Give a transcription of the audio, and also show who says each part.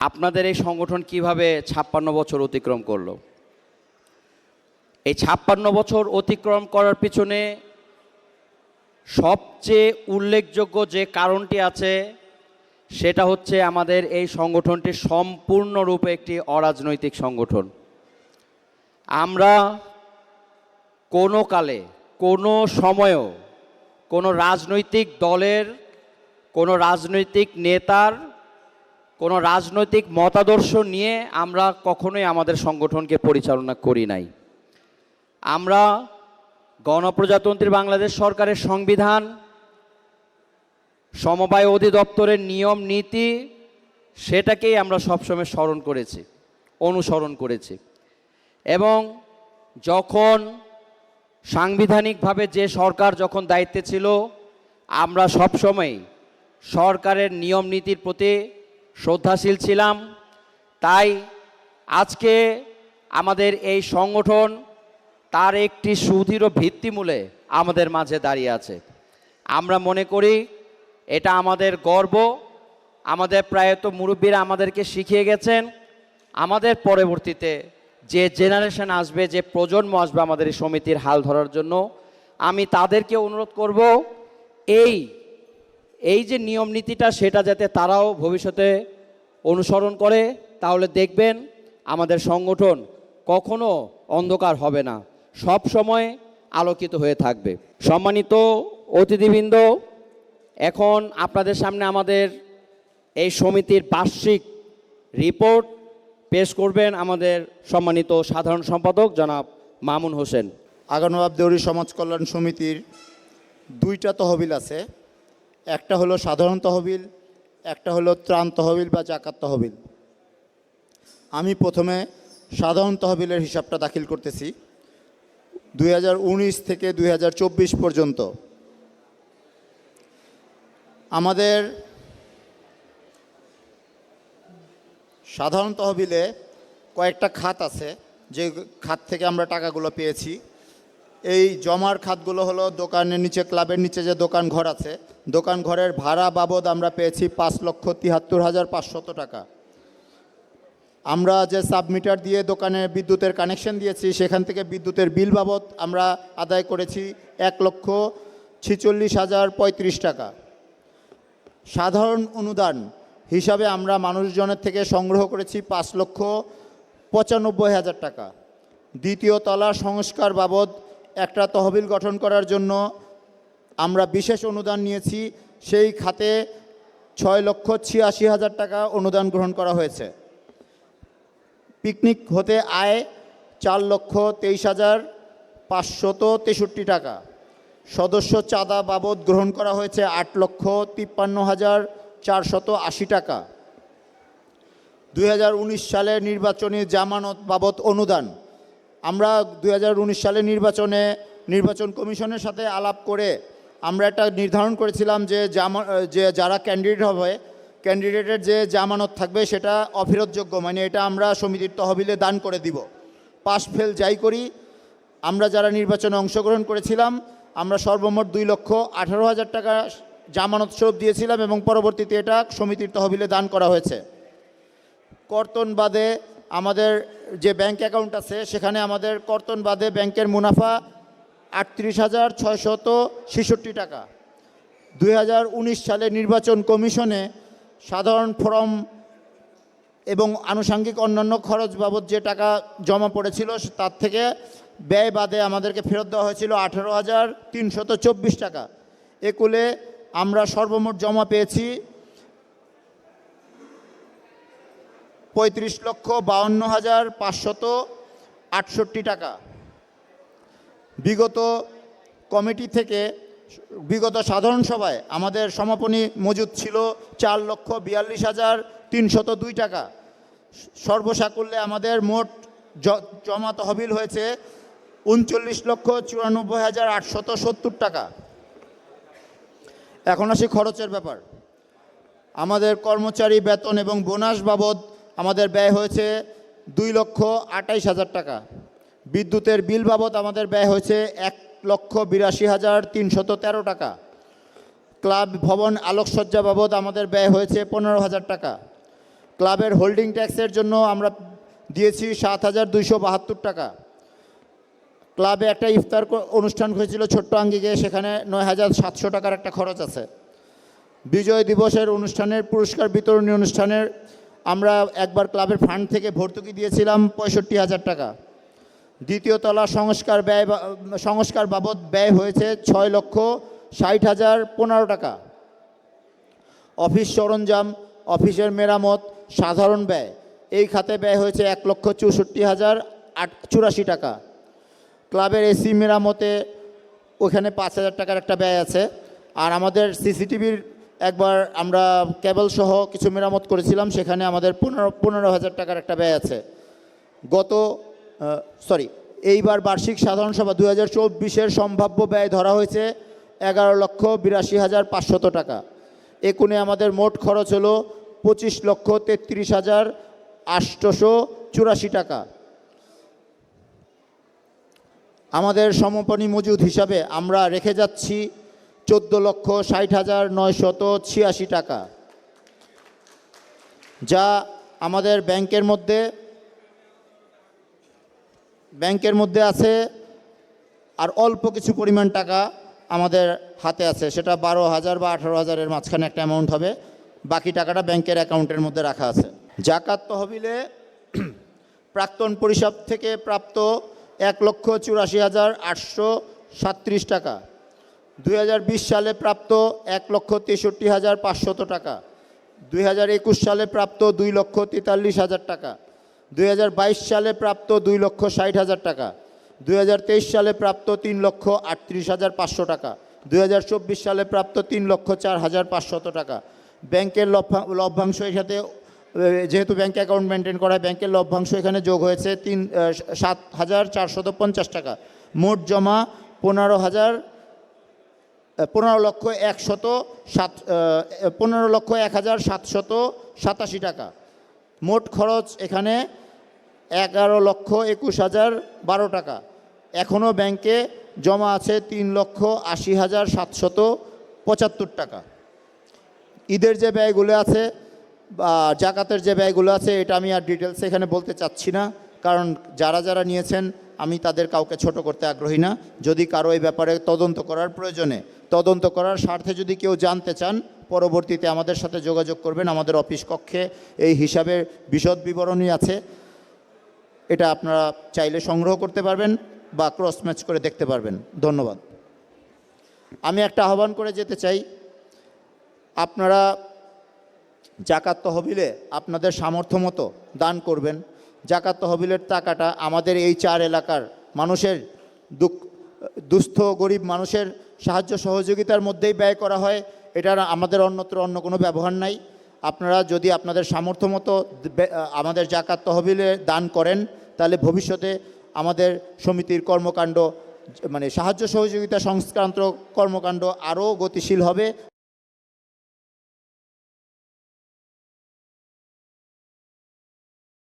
Speaker 1: আপনাদের এই সংগঠন কীভাবে ছাপ্পান্ন বছর অতিক্রম করল? এই ছাপ্পান্ন বছর অতিক্রম করার পিছনে সবচেয়ে উল্লেখযোগ্য যে কারণটি আছে, সেটা হচ্ছে আমাদের এই সংগঠনটি সম্পূর্ণরূপে একটি অরাজনৈতিক সংগঠন। আমরা কোনো কালে, কোনো সময়ও কোনো রাজনৈতিক দলের, কোনো রাজনৈতিক নেতার কোনো রাজনৈতিক মতাদর্শ নিয়ে আমরা কখনোই আমাদের সংগঠনকে পরিচালনা করি নাই। আমরা গণপ্রজাতন্ত্রী বাংলাদেশ সরকারের সংবিধান, সমবায় অধিদপ্তরের নিয়ম, নীতি, সেটাকেই আমরা সবসময় স্মরণ করেছি, অনুসরণ করেছি। এবং যখন সাংবিধানিকভাবে যে সরকার যখন দায়িত্বে ছিল, আমরা সবসময় সরকারের নিয়ম, নীতির প্রতি শ্রদ্ধাশীল ছিলাম, তাই আজকে আমাদের এই সংগঠন তার একটি সুদৃঢ় ভিত্তিমূলে আমাদের মাঝে দাঁড়িয়ে আছে। আমরা মনে করি এটা আমাদের গর্ব, আমাদের প্রায়ত মুরব্বীরা আমাদেরকে শিখিয়ে গেছেন, আমাদের পরবর্তীতে যে জেনারেশন আসবে, যে প্রজন্ম আসবে আমাদের এই সমিতির হাল ধরার জন্য, আমি তাদেরকে অনুরোধ করব, এই এই যে নিয়ম নীতিটা, সেটা যাতে তারাও ভবিষ্যতে অনুসরণ করে, তাহলে দেখবেন আমাদের সংগঠন কখনো অন্ধকার হবে না। সব সময় আলোকিত হয়ে থাকবে। সম্মানিত অতিথিবৃন্দ, এখন আপনাদের সামনে আমাদের এই সমিতির বার্ষিক রিপোর্ট পেশ করবেন আমাদের সম্মানিত সাধারণ সম্পাদক জনাব মামুন হোসেন।
Speaker 2: আগানবাব দেউরি সমাজ কল্যাণ সমিতির দুইটা তহবিল আছে। একটা হলো সাধারণ তহবিল, একটা হলো ত্রাণ তহবিল বা জাকাত তহবিল। আমি প্রথমে সাধারণ তহবিলের হিসাবটা দাখিল করতেছি। দুই হাজার উনিশ থেকে দুই হাজার চব্বিশ পর্যন্ত। আমাদের সাধারণ তহবিলে কয়েকটা খাত আছে, যে খাত থেকে আমরা টাকাগুলো পেয়েছি। এই জমার খাতগুলো হলো দোকানের নিচে, ক্লাবের নিচে যে দোকান ঘর আছে, দোকান ঘরের ভাড়া বাবদ আমরা পেয়েছি পাঁচ লক্ষ তিয়াত্তর হাজার পাঁচশত টাকা। আমরা যে সাবমিটার দিয়ে দোকানে বিদ্যুতের কানেকশন দিয়েছি, সেখান থেকে বিদ্যুতের বিল বাবদ আমরা আদায় করেছি এক লক্ষ ছিচল্লিশ হাজার পঁয়ত্রিশ টাকা। সাধারণ অনুদান হিসাবে আমরা মানুষজনের থেকে সংগ্রহ করেছি পাঁচ লক্ষ পঁচানব্বই হাজার টাকা। দ্বিতীয় তলা সংস্কার বাবদ একটা তহবিল গঠন করার জন্য আমরা বিশেষ অনুদান নিয়েছি। সেই খাতে ছয় লক্ষ ছিয়াশি হাজার টাকা অনুদান গ্রহণ করা হয়েছে। পিকনিক হতে আয় চার লক্ষ তেইশ হাজার পাঁচশত তেষট্টি টাকা। সদস্য চাঁদা বাবদ গ্রহণ করা হয়েছে আট লক্ষ তিপ্পান্ন হাজার চারশত আশি টাকা। দুই সালে নির্বাচনী জামানত বাবদ অনুদান আমরা দুই হাজার উনিশ সালে নির্বাচনে নির্বাচন কমিশনের সাথে আলাপ করে আমরা একটা নির্ধারণ করেছিলাম যে জামা যে যারা ক্যান্ডিডেট হবে ক্যান্ডিডেটের যে জামানত থাকবে সেটা অফেরতযোগ্য মানে এটা আমরা সমিতির তহবিলে দান করে দিব। পাস ফেল যাই করি, আমরা যারা নির্বাচনে অংশগ্রহণ করেছিলাম, আমরা সর্বমোট দুই লক্ষ আঠারো হাজার টাকা জামানত স্বরূপ দিয়েছিলাম এবং পরবর্তীতে এটা সমিতির তহবিলে দান করা হয়েছে। কর্তন বাদে আমাদের যে ব্যাংক অ্যাকাউন্ট আছে, সেখানে আমাদের কর্তন বাদে ব্যাংকের মুনাফা আটত্রিশ হাজার ছয়শত ছেষট্টি টাকা। দু হাজার উনিশ সালে নির্বাচন কমিশনে সাধারণ ফরম এবং আনুষাঙ্গিক অন্যান্য খরচ বাবদ যে টাকা জমা পড়েছিল, তার থেকে ব্যয় বাদে আমাদেরকে ফেরত দেওয়া হয়েছিল আঠেরো হাজার তিনশত চব্বিশ টাকা। একুলে আমরা সর্বমোট জমা পেয়েছি পঁয়ত্রিশ লক্ষ বাউন্ন হাজার পাঁচশত আটষট্টি টাকা। বিগত কমিটি থেকে, বিগত সাধারণ সভায় আমাদের সমাপনী মজুদ ছিল চার লক্ষ বিয়াল্লিশ হাজার তিনশত দুই টাকা। সর্বসাকুল্যে আমাদের মোট জমা তহবিল হয়েছে উনচল্লিশ লক্ষ চুরানব্বই হাজার আটশত সত্তর টাকা। এখন আসি খরচের ব্যাপার। আমাদের কর্মচারী বেতন এবং বোনাস বাবদ আমাদের ব্যয় হয়েছে দুই লক্ষ আটাইশ হাজার টাকা। বিদ্যুতের বিল বাবদ আমাদের ব্যয় হয়েছে এক লক্ষ বিরাশি হাজার তিনশত তেরো টাকা। ক্লাব ভবন আলোকসজ্জা বাবদ আমাদের ব্যয় হয়েছে পনেরো হাজার টাকা। ক্লাবের হোল্ডিং ট্যাক্সের জন্য আমরা দিয়েছি সাত হাজার দুইশো বাহাত্তর টাকা। ক্লাবে একটা ইফতার অনুষ্ঠান হয়েছিল ছোট্ট আঙ্গিকে, সেখানে নয় হাজার সাতশো টাকার একটা খরচ আছে। বিজয় দিবসের অনুষ্ঠানের পুরস্কার বিতরণী অনুষ্ঠানের আমরা একবার ক্লাবের ফান্ড থেকে ভর্তুকি দিয়েছিলাম পঁয়ষট্টি হাজার টাকা। দ্বিতীয় তলা সংস্কার ব্যয় সংস্কার বাবদ ব্যয় হয়েছে ছয় লক্ষ ষাট হাজার পনেরো টাকা। অফিস সরঞ্জাম, অফিসের মেরামত, সাধারণ ব্যয়, এই খাতে ব্যয় হয়েছে এক লক্ষ চৌষট্টি হাজার আট চুরাশি টাকা। ক্লাবের এসি মেরামতে ওখানে পাঁচ হাজার টাকার একটা ব্যয় আছে। আর আমাদের সিসিটিভির একবার আমরা কেবল সহ কিছু মেরামত করেছিলাম, সেখানে আমাদের পনেরো পনেরো হাজার টাকার একটা ব্যয় আছে। গত সরি এইবার বার্ষিক সাধারণ সভা দু হাজার চব্বিশের সম্ভাব্য ব্যয় ধরা হয়েছে এগারো লক্ষ বিরাশি হাজার পাঁচশত টাকা। একুনে আমাদের মোট খরচ হলো পঁচিশ লক্ষ তেত্রিশ হাজার আটশোশো চুরাশি টাকা। আমাদের সমাপনী মজুদ হিসাবে আমরা রেখে যাচ্ছি চোদ্দ লক্ষ ষাট হাজার নয়শত ছিয়াশি টাকা, যা আমাদের ব্যাংকের মধ্যে ব্যাংকের মধ্যে আছে, আর অল্প কিছু পরিমাণ টাকা আমাদের হাতে আছে। সেটা বারো হাজার বা আঠারো হাজারের মাঝখানে একটা অ্যামাউন্ট হবে। বাকি টাকাটা ব্যাংকের অ্যাকাউন্টের মধ্যে রাখা আছে। জাকাত তহবিলে প্রাক্তন পরিষদ থেকে প্রাপ্ত এক লক্ষ চুরাশি হাজার আটশো সাত্রিশ টাকা। দুই হাজার বিশ সালে প্রাপ্ত এক লক্ষ তেষট্টি হাজার পাঁচশত টাকা। দুই হাজার একুশ সালে প্রাপ্ত দুই লক্ষ তেতাল্লিশ হাজার টাকা। দুই হাজার বাইশ সালে প্রাপ্ত দুই লক্ষ ষাট হাজার টাকা। দুই হাজার তেইশ সালে প্রাপ্ত তিন লক্ষ আটত্রিশ হাজার পাঁচশো টাকা। দুই হাজার চব্বিশ সালে প্রাপ্ত তিন লক্ষ চার হাজার পাঁচশত টাকা। ব্যাংকের লভ্যা- লভ্যাংশ এর সাথে যেহেতু ব্যাংক অ্যাকাউন্ট মেনটেন করা ব্যাংকের লভ্যাংশ এখানে যোগ হয়েছে তিন সাত হাজার চারশত পঞ্চাশ টাকা। মোট জমা পনেরো হাজার পনেরো লক্ষ একশত সাত পনেরো লক্ষ এক হাজার সাতশত সাতাশি টাকা। মোট খরচ এখানে এগারো লক্ষ একুশ হাজার বারো টাকা। এখনও ব্যাংকে জমা আছে তিন লক্ষ আশি হাজার সাতশত পঁচাত্তর টাকা। ঈদের যে ব্যয়গুলো আছে বা জাকাতের যে ব্যয়গুলো আছে, এটা আমি আর ডিটেলস এখানে বলতে চাচ্ছি না। কারণ যারা যারা নিয়েছেন, আমি তাদের কাউকে ছোট করতে আগ্রহী না। যদি কারও এই ব্যাপারে তদন্ত করার প্রয়োজনে তদন্ত করার স্বার্থে যদি কেউ জানতে চান, পরবর্তীতে আমাদের সাথে যোগাযোগ করবেন, আমাদের অফিস কক্ষে। এই হিসাবের বিশদ বিবরণী আছে। এটা আপনারা চাইলে সংগ্রহ করতে পারবেন বা ক্রস ম্যাচ করে দেখতে পারবেন। ধন্যবাদ। আমি একটা আহ্বান করে যেতে চাই। আপনারা জাকাত তহবিলে আপনাদের সামর্থ্য মতো দান করবেন। জাকাত তহবিলের টাকাটা আমাদের এই চার এলাকার মানুষের দুঃখ, দুস্থ, গরিব মানুষের সাহায্য সহযোগিতার মধ্যেই ব্যয় করা হয়, এটার আমাদের অন্যত্র অন্য কোনো ব্যবহার নাই। আপনারা যদি আপনাদের সামর্থ্য মতো আমাদের জাকাত তহবিলে দান করেন, তাহলে ভবিষ্যতে আমাদের সমিতির কর্মকাণ্ড মানে সাহায্য সহযোগিতা সংক্রান্ত কর্মকাণ্ড আরও গতিশীল হবে।